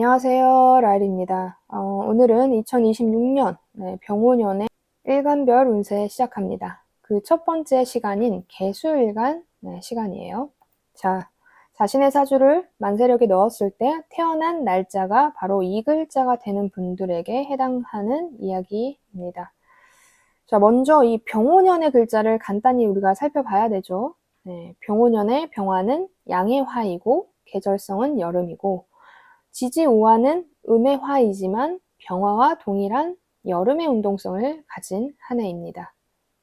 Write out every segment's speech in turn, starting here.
안녕하세요. 라일입니다. 어, 오늘은 2026년 네, 병오년의 일간별 운세 시작합니다. 그 첫 번째 시간인 개수일간 네, 시간이에요. 자, 자신의 사주를 만세력에 넣었을 때 태어난 날짜가 바로 이 글자가 되는 분들에게 해당하는 이야기입니다. 자, 먼저 이 병오년의 글자를 간단히 우리가 살펴봐야 되죠. 네, 병오년의 병화는 양의 화이고 계절성은 여름이고 지지오화는 음의 화이지만 병화와 동일한 여름의 운동성을 가진 한 해입니다.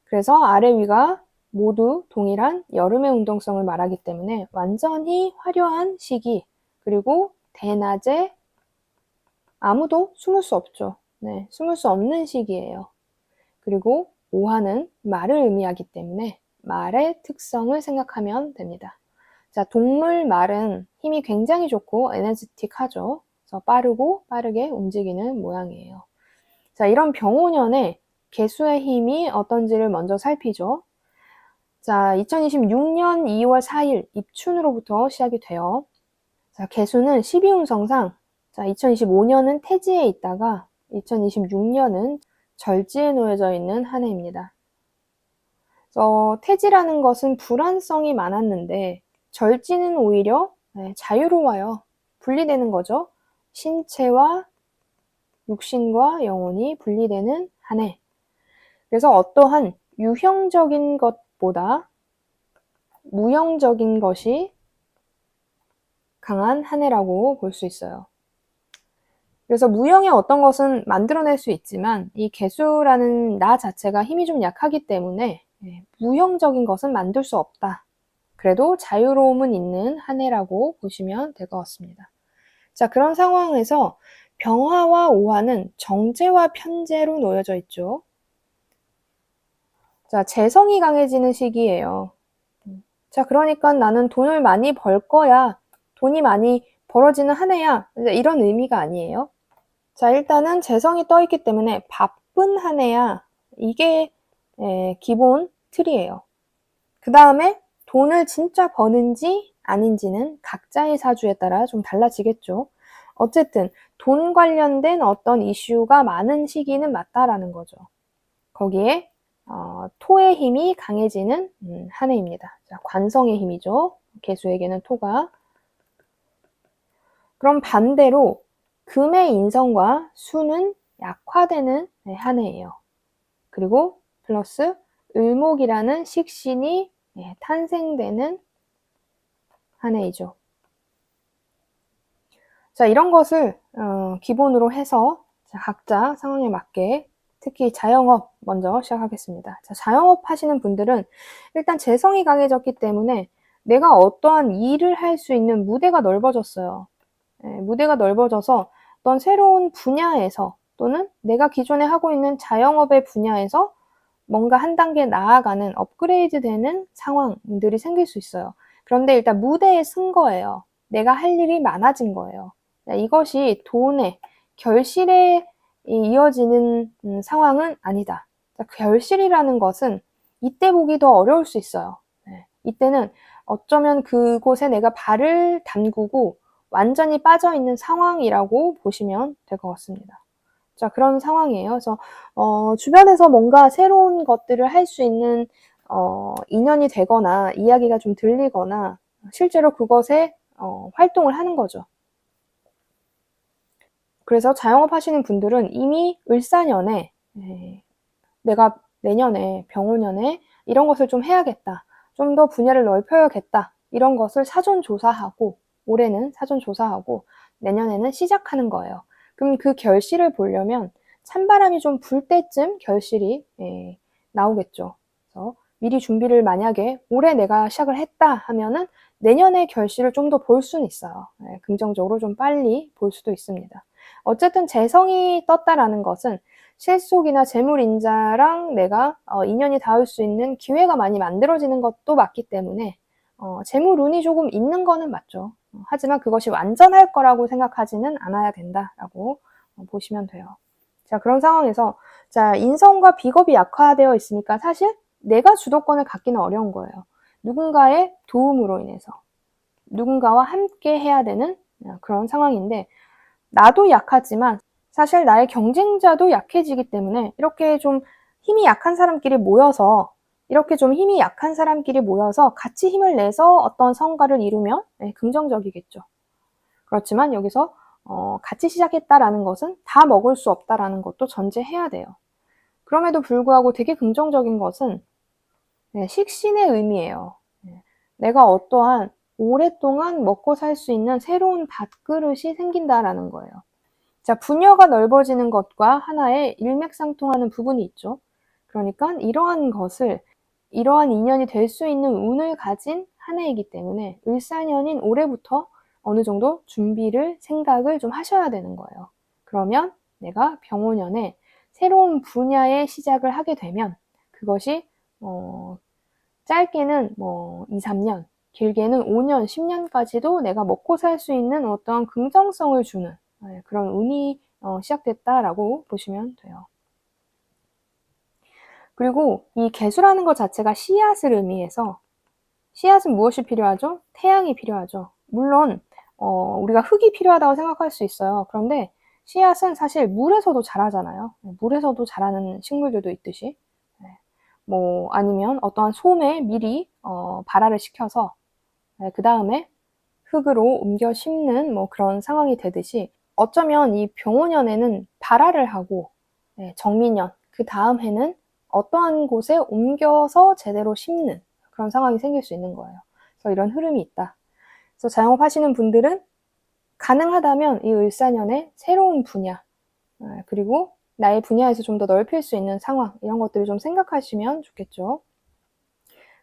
그래서 아래 위가 모두 동일한 여름의 운동성을 말하기 때문에 완전히 화려한 시기 그리고 대낮에 아무도 숨을 수 없죠. 네, 숨을 수 없는 시기예요. 그리고 오화는 말을 의미하기 때문에 말의 특성을 생각하면 됩니다. 자, 동물 말은 힘이 굉장히 좋고 에너지틱하죠. 그래서 빠르고 빠르게 움직이는 모양이에요. 자, 이런 병오년에 개수의 힘이 어떤지를 먼저 살피죠. 자, 2026년 2월 4일 입춘으로부터 시작이 돼요. 자, 개수는 12운성상 자, 2025년은 태지에 있다가 2026년은 절지에 놓여져 있는 한 해입니다. 어, 태지라는 것은 불안성이 많았는데 절지는 오히려 네, 자유로워요. 분리되는 거죠. 신체와 육신과 영혼이 분리되는 한 해. 그래서 어떠한 유형적인 것보다 무형적인 것이 강한 한 해라고 볼 수 있어요. 그래서 무형의 어떤 것은 만들어낼 수 있지만 이 개수라는 나 자체가 힘이 좀 약하기 때문에 네, 무형적인 것은 만들 수 없다. 그래도 자유로움은 있는 한 해라고 보시면 될 것 같습니다. 자, 그런 상황에서 병화와 오화는 정제와 편제로 놓여져 있죠. 자, 재성이 강해지는 시기예요. 자, 그러니까 나는 돈을 많이 벌 거야. 돈이 많이 벌어지는 한 해야. 이런 의미가 아니에요. 자, 일단은 재성이 떠 있기 때문에 바쁜 한 해야. 이게 에, 기본 틀이에요. 그 다음에 돈을 진짜 버는지 아닌지는 각자의 사주에 따라 좀 달라지겠죠. 어쨌든 돈 관련된 어떤 이슈가 많은 시기는 맞다라는 거죠. 거기에 어, 토의 힘이 강해지는 음, 한 해입니다. 자, 관성의 힘이죠. 개수에게는 토가. 그럼 반대로 금의 인성과 수는 약화되는 네, 한 해예요. 그리고 플러스 을목이라는 식신이 예, 탄생되는 한 해이죠. 자, 이런 것을 어, 기본으로 해서 자, 각자 상황에 맞게 특히 자영업 먼저 시작하겠습니다. 자, 자영업 하시는 분들은 일단 재성이 강해졌기 때문에 내가 어떠한 일을 할 수 있는 무대가 넓어졌어요. 예, 무대가 넓어져서 어떤 새로운 분야에서 또는 내가 기존에 하고 있는 자영업의 분야에서 뭔가 한 단계 나아가는 업그레이드 되는 상황들이 생길 수 있어요. 그런데 일단 무대에 쓴 거예요. 내가 할 일이 많아진 거예요. 이것이 돈의 결실에 이어지는 음, 상황은 아니다. 결실이라는 것은 이때 보기 더 어려울 수 있어요. 네. 이때는 어쩌면 그곳에 내가 발을 담그고 완전히 빠져 있는 상황이라고 보시면 될 것 같습니다. 자, 그런 상황이에요. 그래서, 어, 주변에서 뭔가 새로운 것들을 할 수 있는, 어, 인연이 되거나, 이야기가 좀 들리거나, 실제로 그것에, 어, 활동을 하는 거죠. 그래서 자영업 하시는 분들은 이미 을사년에, 에, 내가 내년에, 병오년에 이런 것을 좀 해야겠다. 좀 더 분야를 넓혀야겠다. 이런 것을 사전 조사하고, 올해는 사전 조사하고, 내년에는 시작하는 거예요. 그럼 그 결실을 보려면 찬바람이 좀 불 때쯤 결실이 예, 나오겠죠. 그래서 미리 준비를 만약에 올해 내가 시작을 했다 하면은 내년에 결실을 좀 더 볼 수는 있어요. 예, 긍정적으로 좀 빨리 볼 수도 있습니다. 어쨌든 재성이 떴다라는 것은 실속이나 재물인자랑 내가 어, 인연이 닿을 수 있는 기회가 많이 만들어지는 것도 맞기 때문에 어, 재물 운이 조금 있는 거는 맞죠. 하지만 그것이 완전할 거라고 생각하지는 않아야 된다라고 보시면 돼요. 자, 그런 상황에서 자, 인성과 비겁이 약화되어 있으니까 사실 내가 주도권을 갖기는 어려운 거예요. 누군가의 도움으로 인해서 누군가와 함께 해야 되는 그런 상황인데 나도 약하지만 사실 나의 경쟁자도 약해지기 때문에 이렇게 좀 힘이 약한 사람끼리 모여서 이렇게 좀 힘이 약한 사람끼리 모여서 같이 힘을 내서 어떤 성과를 이루면 네, 긍정적이겠죠. 그렇지만 여기서 어, 같이 시작했다라는 것은 다 먹을 수 없다라는 것도 전제해야 돼요. 그럼에도 불구하고 되게 긍정적인 것은 네, 식신의 의미예요. 네, 내가 어떠한 오랫동안 먹고 살 수 있는 새로운 밥그릇이 생긴다라는 거예요. 자, 분야가 넓어지는 것과 하나의 일맥상통하는 부분이 있죠. 그러니까 이러한 것을 이러한 인연이 될 수 있는 운을 가진 한 해이기 때문에 을사년인 올해부터 어느 정도 준비를 생각을 좀 하셔야 되는 거예요. 그러면 내가 병오년에 새로운 분야의 시작을 하게 되면 그것이 어, 짧게는 뭐 2, 3년, 길게는 5년, 10년까지도 내가 먹고 살 수 있는 어떤 긍정성을 주는 네, 그런 운이 어, 시작됐다라고 보시면 돼요. 그리고 이 개수라는 것 자체가 씨앗을 의미해서 씨앗은 무엇이 필요하죠? 태양이 필요하죠. 물론 어, 우리가 흙이 필요하다고 생각할 수 있어요. 그런데 씨앗은 사실 물에서도 자라잖아요. 네, 물에서도 자라는 식물들도 있듯이. 네. 뭐 아니면 어떠한 솜에 미리 어, 발화를 시켜서 네, 그 다음에 흙으로 옮겨 심는 뭐 그런 상황이 되듯이 어쩌면 이 병오년에는 발화를 하고 네, 정미년 그 다음 해는 어떠한 곳에 옮겨서 제대로 심는 그런 상황이 생길 수 있는 거예요. 그래서 이런 흐름이 있다. 그래서 자영업 하시는 분들은 가능하다면 이 을사년에 새로운 분야 아, 그리고 나의 분야에서 좀 더 넓힐 수 있는 상황 이런 것들을 좀 생각하시면 좋겠죠.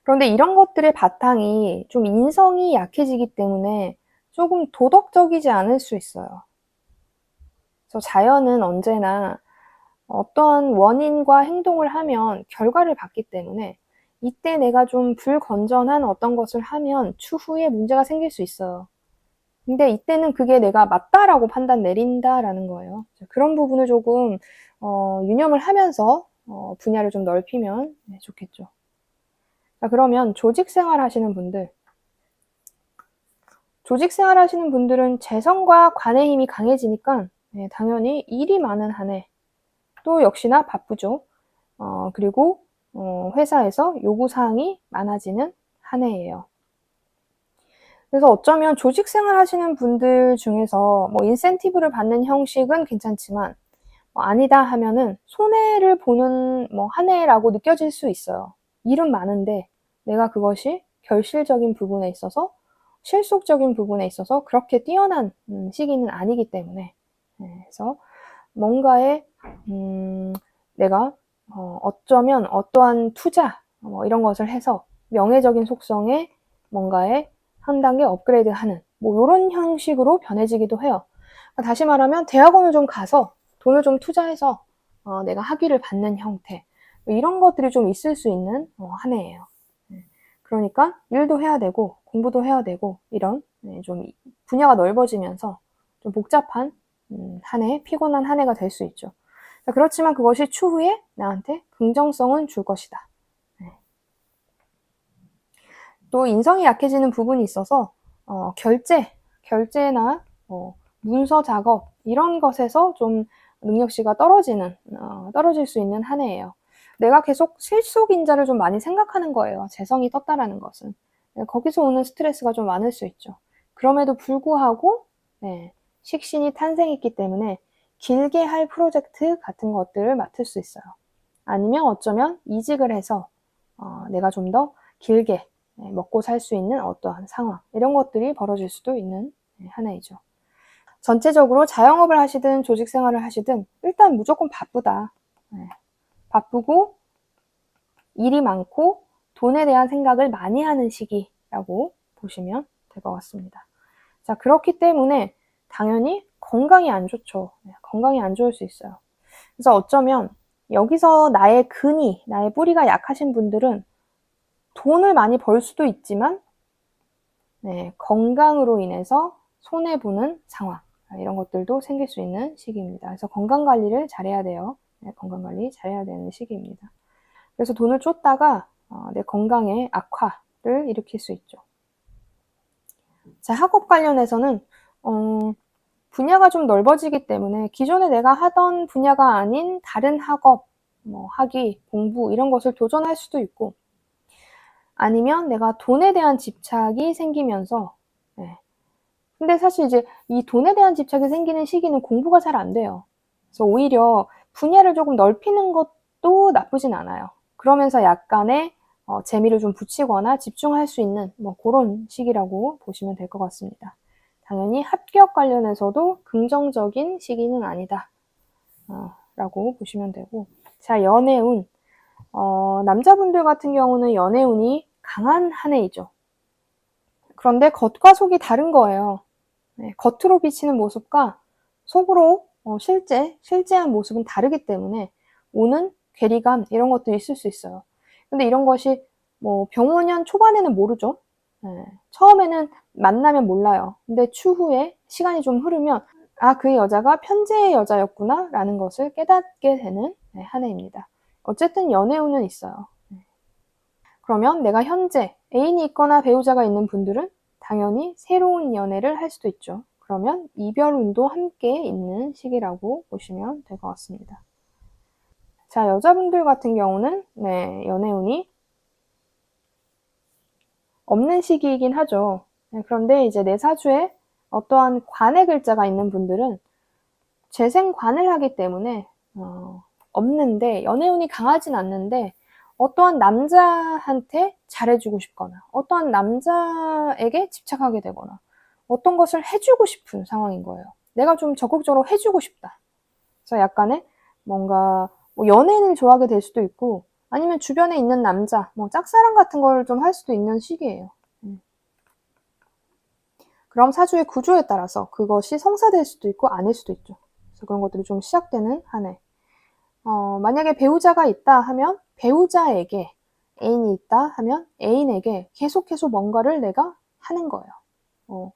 그런데 이런 것들의 바탕이 좀 인성이 약해지기 때문에 조금 도덕적이지 않을 수 있어요. 그래서 자연은 언제나 어떠한 원인과 행동을 하면 결과를 받기 때문에 이때 내가 좀 불건전한 어떤 것을 하면 추후에 문제가 생길 수 있어요. 근데 이때는 그게 내가 맞다라고 판단 내린다라는 거예요. 그런 부분을 조금 어, 유념을 하면서 어, 분야를 좀 넓히면 네, 좋겠죠. 자, 그러면 조직 생활 하시는 분들. 조직 생활 하시는 분들은 재성과 관의 힘이 강해지니까 네, 당연히 일이 많은 한 해. 또 역시나 바쁘죠. 어, 그리고 어, 회사에서 요구사항이 많아지는 한 해예요. 그래서 어쩌면 조직 생활 하시는 분들 중에서 뭐 인센티브를 받는 형식은 괜찮지만 뭐 아니다 하면은 손해를 보는 뭐 한 해라고 느껴질 수 있어요. 일은 많은데 내가 그것이 결실적인 부분에 있어서 실속적인 부분에 있어서 그렇게 뛰어난 음, 시기는 아니기 때문에 네, 그래서 뭔가에 음, 내가 어, 어쩌면 어떠한 투자 뭐 이런 것을 해서 명예적인 속성의 뭔가에 한 단계 업그레이드하는 뭐 이런 형식으로 변해지기도 해요. 그러니까 다시 말하면 대학원을 좀 가서 돈을 좀 투자해서 어, 내가 학위를 받는 형태 뭐 이런 것들이 좀 있을 수 있는 어, 한 해예요. 네. 그러니까 일도 해야 되고 공부도 해야 되고 이런 네, 좀 분야가 넓어지면서 좀 복잡한 음, 한 해, 피곤한 한 해가 될 수 있죠. 그렇지만 그것이 추후에 나한테 긍정성은 줄 것이다. 네. 또 인성이 약해지는 부분이 있어서 어, 결제, 결제나 어, 문서 작업 이런 것에서 좀 능력치가 떨어지는 어, 떨어질 수 있는 한 해예요. 내가 계속 실속인자를 좀 많이 생각하는 거예요. 재성이 떴다라는 것은 네, 거기서 오는 스트레스가 좀 많을 수 있죠. 그럼에도 불구하고 네, 식신이 탄생했기 때문에 길게 할 프로젝트 같은 것들을 맡을 수 있어요. 아니면 어쩌면 이직을 해서 어, 내가 좀 더 길게 네, 먹고 살 수 있는 어떠한 상황 이런 것들이 벌어질 수도 있는 네, 하나이죠. 전체적으로 자영업을 하시든 조직 생활을 하시든 일단 무조건 바쁘다. 네. 바쁘고 일이 많고 돈에 대한 생각을 많이 하는 시기라고 보시면 될 것 같습니다. 자, 그렇기 때문에 당연히 건강이 안 좋죠. 네, 건강이 안 좋을 수 있어요. 그래서 어쩌면 여기서 나의 근이, 나의 뿌리가 약하신 분들은 돈을 많이 벌 수도 있지만 네, 건강으로 인해서 손해보는 상황 이런 것들도 생길 수 있는 시기입니다. 그래서 건강 관리를 잘해야 돼요. 네, 건강 관리 잘해야 되는 시기입니다. 그래서 돈을 쫓다가 어, 내 건강에 악화를 일으킬 수 있죠. 자, 학업 관련해서는 어, 분야가 좀 넓어지기 때문에 기존에 내가 하던 분야가 아닌 다른 학업, 뭐 학위, 공부 이런 것을 도전할 수도 있고 아니면 내가 돈에 대한 집착이 생기면서 네. 근데 사실 이제 이 돈에 대한 집착이 생기는 시기는 공부가 잘 안 돼요. 그래서 오히려 분야를 조금 넓히는 것도 나쁘진 않아요. 그러면서 약간의 어, 재미를 좀 붙이거나 집중할 수 있는 뭐 그런 시기라고 보시면 될 것 같습니다. 당연히 합격 관련해서도 긍정적인 시기는 아니다. 어, 라고 보시면 되고. 자, 연애운. 어, 남자분들 같은 경우는 연애운이 강한 한 해이죠. 그런데 겉과 속이 다른 거예요. 네, 겉으로 비치는 모습과 속으로 어, 실제, 실제한 모습은 다르기 때문에 오는 괴리감 이런 것도 있을 수 있어요. 근데 이런 것이 뭐 병원년 초반에는 모르죠. 네, 처음에는 만나면 몰라요. 근데 추후에 시간이 좀 흐르면 아, 그 여자가 편재의 여자였구나 라는 것을 깨닫게 되는 네, 한 해입니다. 어쨌든 연애운은 있어요. 네. 그러면 내가 현재 애인이 있거나 배우자가 있는 분들은 당연히 새로운 연애를 할 수도 있죠. 그러면 이별운도 함께 있는 시기라고 보시면 될 것 같습니다. 자, 여자분들 같은 경우는 네, 연애운이 없는 시기이긴 하죠. 네, 그런데 이제 내 사주에 어떠한 관의 글자가 있는 분들은 재생관을 하기 때문에 어, 없는데 연애운이 강하진 않는데 어떠한 남자한테 잘해주고 싶거나 어떠한 남자에게 집착하게 되거나 어떤 것을 해주고 싶은 상황인 거예요. 내가 좀 적극적으로 해주고 싶다. 그래서 약간의 뭔가 뭐 연예인을 좋아하게 될 수도 있고 아니면 주변에 있는 남자, 뭐 짝사랑 같은 걸 좀 할 수도 있는 시기예요. 음. 그럼 사주의 구조에 따라서 그것이 성사될 수도 있고 아닐 수도 있죠. 그래서 그런 것들이 좀 시작되는 한 해. 어, 만약에 배우자가 있다 하면 배우자에게 애인이 있다 하면 애인에게 계속해서 뭔가를 내가 하는 거예요. 어,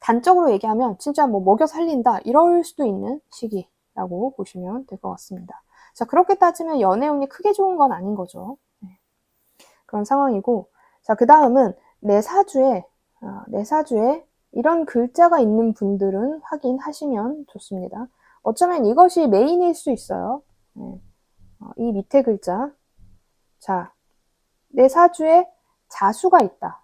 단적으로 얘기하면 진짜 뭐 먹여 살린다 이럴 수도 있는 시기라고 보시면 될 것 같습니다. 자 그렇게 따지면 연애운이 크게 좋은 건 아닌 거죠. 네. 그런 상황이고 자그 다음은 내 사주에 어, 내 사주에 이런 글자가 있는 분들은 확인하시면 좋습니다. 어쩌면 이것이 메인일 수 있어요. 네. 어, 이 밑에 글자. 자, 내 사주에 자수가 있다.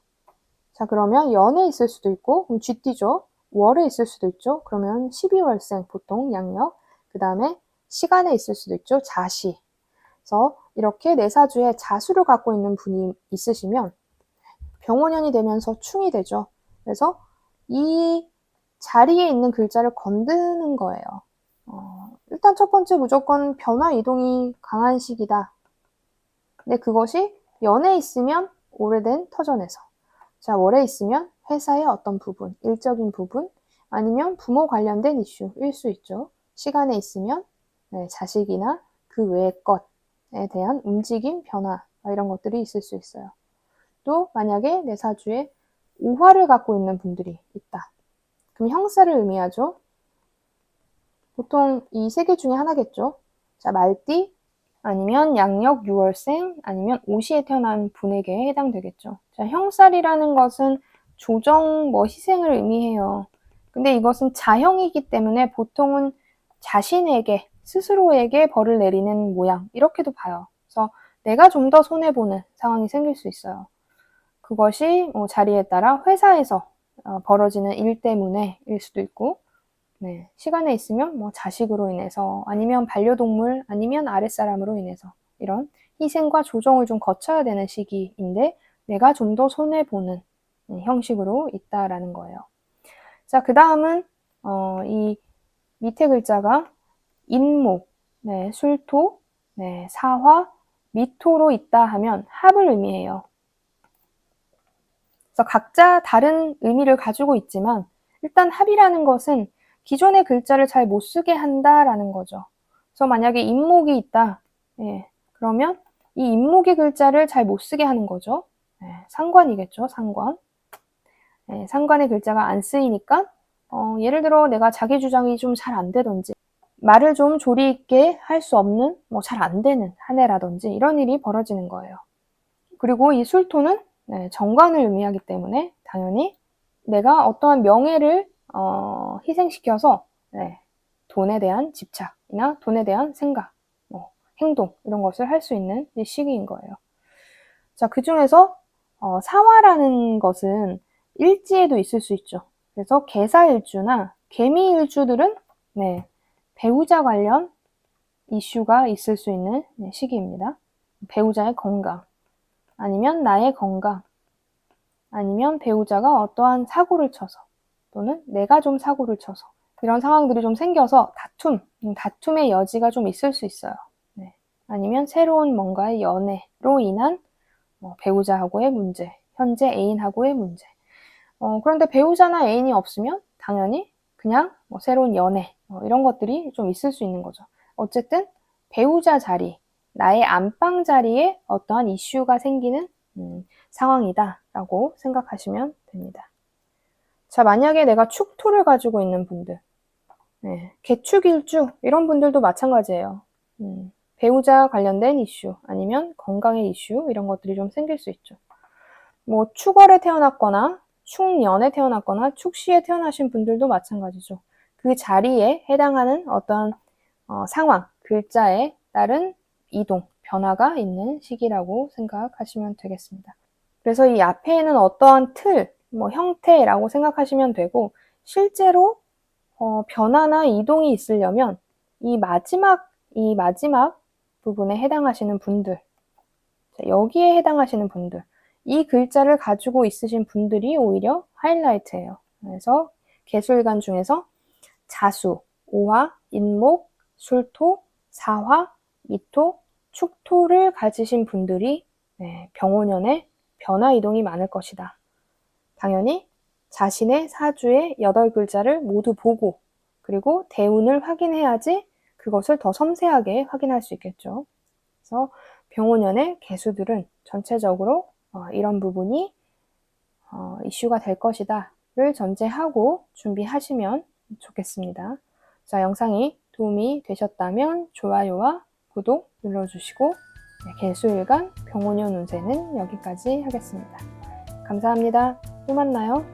자, 그러면 연에 있을 수도 있고, 그럼 쥐띠죠. 월에 있을 수도 있죠. 그러면 12월생, 보통 양력. 그 다음에 시간에 있을 수도 있죠. 자시. 그래서 이렇게 내 사주에 자수를 갖고 있는 분이 있으시면 병원년이 되면서 충이 되죠. 그래서 이 자리에 있는 글자를 건드는 거예요. 어, 일단 첫 번째 무조건 변화 이동이 강한 시기다. 근데 그것이 연에 있으면 오래된 터전에서. 자, 월에 있으면 회사의 어떤 부분, 일적인 부분, 아니면 부모 관련된 이슈일 수 있죠. 시간에 있으면 네, 자식이나 그 외의 것에 대한 움직임, 변화 이런 것들이 있을 수 있어요. 또 만약에 내 사주에 우화를 갖고 있는 분들이 있다. 그럼 형사를 의미하죠. 보통 이 세 개 중에 하나겠죠. 자, 말띠 아니면 양력 6월생 아니면 오시에 태어난 분에게 해당되겠죠. 자, 형살이라는 것은 조정, 뭐 희생을 의미해요. 근데 이것은 자형이기 때문에 보통은 자신에게, 스스로에게 벌을 내리는 모양, 이렇게도 봐요. 그래서 내가 좀 더 손해 보는 상황이 생길 수 있어요. 그것이 뭐 자리에 따라 회사에서 어, 벌어지는 일 때문에 일 수도 있고, 네, 시간에 있으면 뭐 자식으로 인해서 아니면 반려동물 아니면 아랫사람으로 인해서 이런 희생과 조정을 좀 거쳐야 되는 시기인데 내가 좀 더 손해보는 네, 형식으로 있다라는 거예요. 자, 그 다음은 어, 이 밑에 글자가 인목, 네, 술토, 네, 사화, 미토로 있다 하면 합을 의미해요. 그래서 각자 다른 의미를 가지고 있지만 일단 합이라는 것은 기존의 글자를 잘 못 쓰게 한다라는 거죠. 그래서 만약에 인목이 있다. 예, 그러면 이 인목의 글자를 잘 못 쓰게 하는 거죠. 예, 상관이겠죠, 상관. 예, 상관의 글자가 안 쓰이니까 어, 예를 들어 내가 자기 주장이 좀 잘 안 되던지 말을 좀 조리 있게 할 수 없는 뭐 잘 안 되는 한 해라든지 이런 일이 벌어지는 거예요. 그리고 이 술토는 네, 정관을 의미하기 때문에 당연히 내가 어떠한 명예를 어, 희생시켜서 네, 돈에 대한 집착이나 돈에 대한 생각, 뭐, 행동 이런 것을 할 수 있는 이 시기인 거예요. 자, 그 중에서 어, 사화라는 것은 일지에도 있을 수 있죠. 그래서 개사일주나 개미일주들은 네, 배우자 관련 이슈가 있을 수 있는 네, 시기입니다. 배우자의 건강, 아니면 나의 건강, 아니면 배우자가 어떠한 사고를 쳐서, 또는 내가 좀 사고를 쳐서, 이런 상황들이 좀 생겨서 다툼, 음, 다툼의 여지가 좀 있을 수 있어요. 네. 아니면 새로운 뭔가의 연애로 인한 뭐 배우자하고의 문제, 현재 애인하고의 문제. 어, 그런데 배우자나 애인이 없으면 당연히 그냥 뭐 새로운 연애, 뭐 이런 것들이 좀 있을 수 있는 거죠. 어쨌든 배우자 자리, 나의 안방 자리에 어떠한 이슈가 생기는 음, 상황이다라고 생각하시면 됩니다. 자, 만약에 내가 축토를 가지고 있는 분들, 네, 개축일주 이런 분들도 마찬가지예요. 음, 배우자 관련된 이슈 아니면 건강의 이슈 이런 것들이 좀 생길 수 있죠. 뭐 축월에 태어났거나 축년에 태어났거나 축시에 태어나신 분들도 마찬가지죠. 그 자리에 해당하는 어떤 어, 상황, 글자에 따른 이동, 변화가 있는 시기라고 생각하시면 되겠습니다. 그래서 이 앞에는 어떠한 틀, 뭐 형태라고 생각하시면 되고 실제로 어, 변화나 이동이 있으려면 이 마지막 이 마지막 부분에 해당하시는 분들 여기에 해당하시는 분들 이 글자를 가지고 있으신 분들이 오히려 하이라이트예요. 그래서 개술관 중에서 자수, 오화, 인목, 술토, 사화, 미토, 축토를 가지신 분들이 네, 병오년에 변화 이동이 많을 것이다. 당연히 자신의 사주의 여덟 글자를 모두 보고 그리고 대운을 확인해야지 그것을 더 섬세하게 확인할 수 있겠죠. 그래서 병오년의 개수들은 전체적으로 어, 이런 부분이 어, 이슈가 될 것이다 를 전제하고 준비하시면 좋겠습니다. 자, 영상이 도움이 되셨다면 좋아요와 구독 눌러주시고 네, 개수일간 병오년 운세는 여기까지 하겠습니다. 감사합니다. 또 만나요.